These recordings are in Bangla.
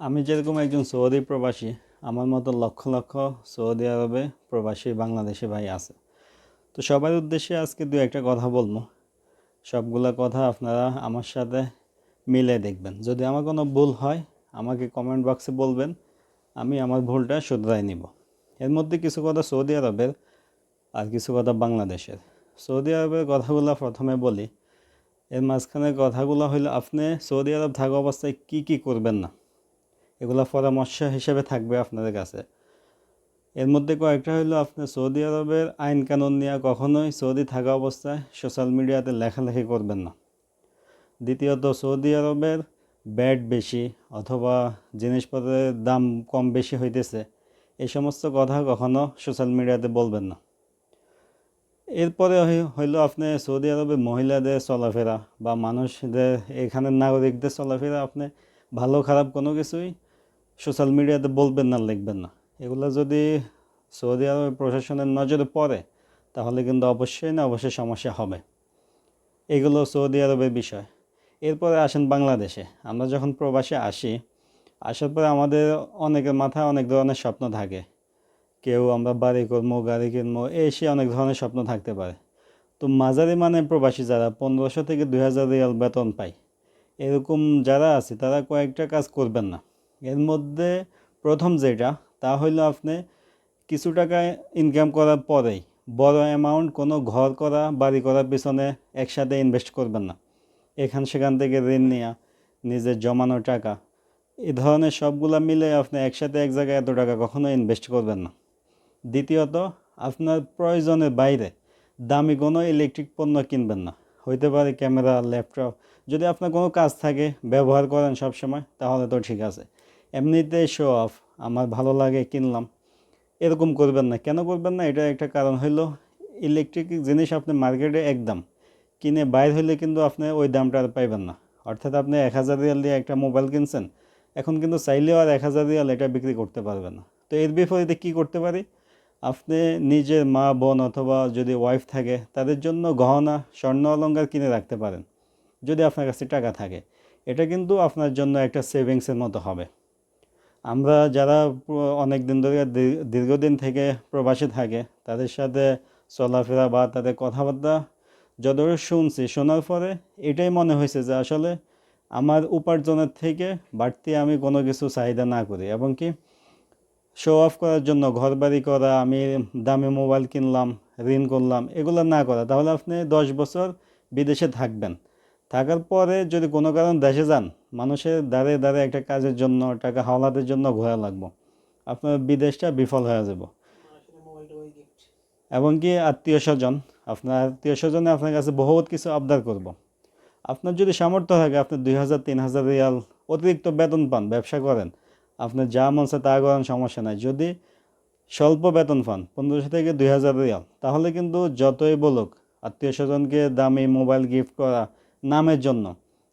আমি যেরকম একজন সৌদি প্রবাসী, আমার মতো লক্ষ লক্ষ সৌদি আরবে প্রবাসী বাংলাদেশি ভাই আছে। তো সবার উদ্দেশ্যে আজকে দু একটা কথা বলব। সবগুলা কথা আপনারা আমার সাথে মিলে দেখবেন। যদি আমার কোনো ভুল হয়, আমাকে কমেন্ট বক্সে বলবেন, আমি আমার ভুলটা শুধরাই নিব। এর মধ্যে কিছু কথা সৌদি আরবের আর কিছু কথা বাংলাদেশের। সৌদি আরবের কথাগুলো প্রথমে বলি। এর মাঝখানে কথাগুলো হইল, আপনি সৌদি আরব থাকা অবস্থায় কি কি করবেন না? এগুলো পরামর্শ হিসেবে থাকবে আপনাদের কাছে। এর মধ্যে কয়েকটা হইল আপনি সৌদি আরবের আইন কানুন নিয়ে কখনোই সৌদি থাকা অবস্থায় সোশ্যাল মিডিয়াতে লেখালেখি করবেন না। দ্বিতীয়ত, সৌদি আরবের ব্যাট বেশি অথবা জিনিসপত্রের দাম কম বেশি হইতেছে এই সমস্ত কথা কখনো সোশ্যাল মিডিয়াতে বলবেন না। এরপরে হইল আপনি সৌদি আরবের মহিলাদের চলাফেরা বা মানুষদের, এখানের নাগরিকদের চলাফেরা আপনি ভালো খারাপ কোনো কিছুই সোশ্যাল মিডিয়াতে বলবেন না, লিখবেন না। এগুলো যদি সৌদি আরবের প্রশাসনের নজরে পড়ে, তাহলে কিন্তু অবশ্যই না, অবশ্যই সমস্যা হবে। এগুলো সৌদি আরবের বিষয়। এরপরে আসেন বাংলাদেশে। আমরা যখন প্রবাসে আসি, আসার পরে আমাদের অনেকের মাথায় অনেক ধরনের স্বপ্ন থাকে। কেউ আমরা বাড়ি করব, গাড়ি কিনবো এই সে অনেক ধরনের স্বপ্ন থাকতে পারে। তো মাঝারি মানে প্রবাসী যারা পনেরোশো থেকে দুই হাজার রিয়াল বেতন পায়, এরকম যারা আছে, তারা কয়েকটা কাজ করবেন না। এর মধ্যে প্রথম যেটা, তা হইল আপনি কিছু টাকা ইনকাম করার পরেই বড় অ্যামাউন্ট কোনো ঘর করা, বাড়ি করার পিছনে একসাথে ইনভেস্ট করবেন না। এখান সেখান থেকে ঋণ নেওয়া নিজের জমানো টাকা, এ ধরনের সবগুলা মিলে আপনি একসাথে এক জায়গায় এত টাকা কখনো ইনভেস্ট করবেন না। দ্বিতীয়ত, আপনার প্রয়োজনের বাইরে দামি কোনো ইলেকট্রিক পণ্য কিনবেন না। হইতে পারে ক্যামেরা ল্যাপটপ যদি আপনার কোনো কাজ থাকে, ব্যবহার করেন সব সময় তাহলে তো ঠিক আছে। এমনিতেই শো অফ আমার ভালো লাগে, কিনলাম। এরকম করবেন না। কেন করবেন না? এটা একটা কারণ হইল ইলেকট্রিক জিনিস আপনি মার্কেটে একদম কিনে বাইর হইলে কিন্তু আপনি ওই দামটা আর পাইবেন না। অর্থাৎ আপনি এক হাজার রিয়াল দিয়ে একটা মোবাইল কিনছেন, এখন কিন্তু চাইলেও আর এক হাজার রিয়াল এটা বিক্রি করতে পারবেন না। তো এর বিপরীতে কী করতে পারি? আপনি নিজের মা, বোন অথবা যদি ওয়াইফ থাকে, তাদের জন্য গহনা, স্বর্ণ অলংকার কিনে রাখতে পারেন, যদি আপনার কাছে টাকা থাকে। এটা কিন্তু আপনার জন্য একটা সেভিংসের মতো হবে। আমরা যারা অনেক দিন ধরে দীর- দীর্ঘদিন থেকে প্রবাসী থাকে, তাদের সাথে চলাফেরা বা তাদের কথাবার্তা যতদূর শুনছি, শোনার পরে এটাই মনে হয়েছে যে আসলে আমার উপার্জনের থেকে বাড়তি আমি কোনো কিছু চাহিদা না করি এবং কি শো অফ করার জন্য ঘর বাড়ি করা, আমি দামি মোবাইল কিনলাম, ঋণ করলাম, এগুলো না করা। তাহলে আপনি দশ বছর বিদেশে থাকবেন। থাকার পরে যদি কোনো কারণ দেশে যান, মানুষের দাঁড়ে দাঁড়ে একটা কাজের জন্য, টাকা হাওলাতের জন্য ঘোরা লাগবো। আপনার বিদেশটা বিফল হয়ে যাব। এবং কি আত্মীয় স্বজন, আপনার আত্মীয় স্বজনে আপনার কাছে বহুত কিছু আবদার করব। আপনার যদি সামর্থ্য থাকে, আপনি দুই হাজার, তিন হাজার রিয়াল অতিরিক্ত বেতন পান, ব্যবসা করেন। আপনার যা মন তা করেন, সমস্যা নাই। যদি স্বল্প বেতন পান, পনেরোশো থেকে দুই হাজার রিয়াল, তাহলে কিন্তু যতই বলুক, আত্মীয় স্বজনকে দামি মোবাইল গিফট করা নামের জন্য।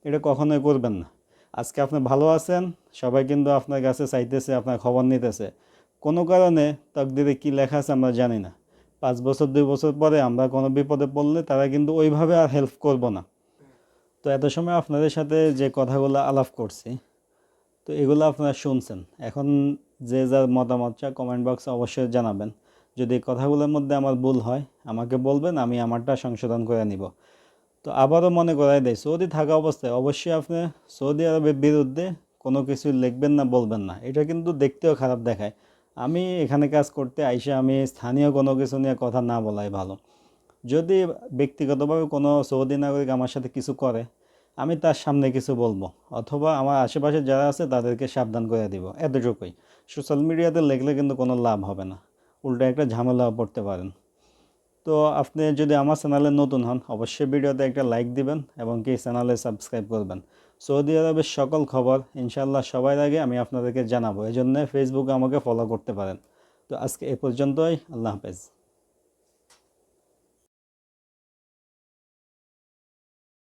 এটা কখনোই করবেন না। আজকে আপনি ভালো আছেন, সবাই কিন্তু আপনার কাছে চাইতেছে, আপনার খবর নিতেছে। কোনো কারণে তকদিরে কী লেখা আছে আমরা জানি না। পাঁচ বছর, দুই বছর পরে আমরা কোনো বিপদে পড়লে তারা কিন্তু ওইভাবে আর হেল্প করব না। তো এত সময় আপনাদের সাথে যে কথাগুলো আলাপ করছি, তো এগুলো আপনারা শুনছেন। এখন যে যার মতামত চা কমেন্ট বক্সে অবশ্যই জানাবেন। যদি কথাগুলোর মধ্যে আমার ভুল হয়, আমাকে বলবেন, আমি আমারটা সংশোধন করে নিব। তো আবারও মনে করাই দেয়, সৌদি থাকা অবস্থায় অবশ্যই আপনি সৌদি আরবের বিরুদ্ধে কোনো কিছু লিখবেন না, বলবেন না। এটা কিন্তু দেখতেও খারাপ দেখায়। আমি এখানে কাজ করতে আইসে আমি স্থানীয় কোনো কিছু নিয়ে কথা না বলাই ভালো। যদি ব্যক্তিগতভাবে কোনো সৌদি নাগরিক আমার সাথে কিছু করে, আমি তার সামনে কিছু বলব, অথবা আমার আশেপাশে যারা আছে তাদেরকে সাবধান করে দিব, এতটুকুই। সোশ্যাল মিডিয়াতে লিখলে কিন্তু কোনো লাভ হবে না। উল্টো একটা ঝামেলা পড়তে পারেন। তো আপনি যদি আমার চ্যানেলে নতুন হন, অবশ্যই ভিডিওতে একটা লাইক দিবেন এবং কি চ্যানেলে সাবস্ক্রাইব করবেন। সৌদি আরবের সকল খবর ইনশাল্লাহ সবার আগে আমি আপনাদেরকে জানাব এই জন্য ফেসবুকে আমাকে ফলো করতে পারেন। তো আজকে এ পর্যন্তই, আল্লাহ হাফেজ।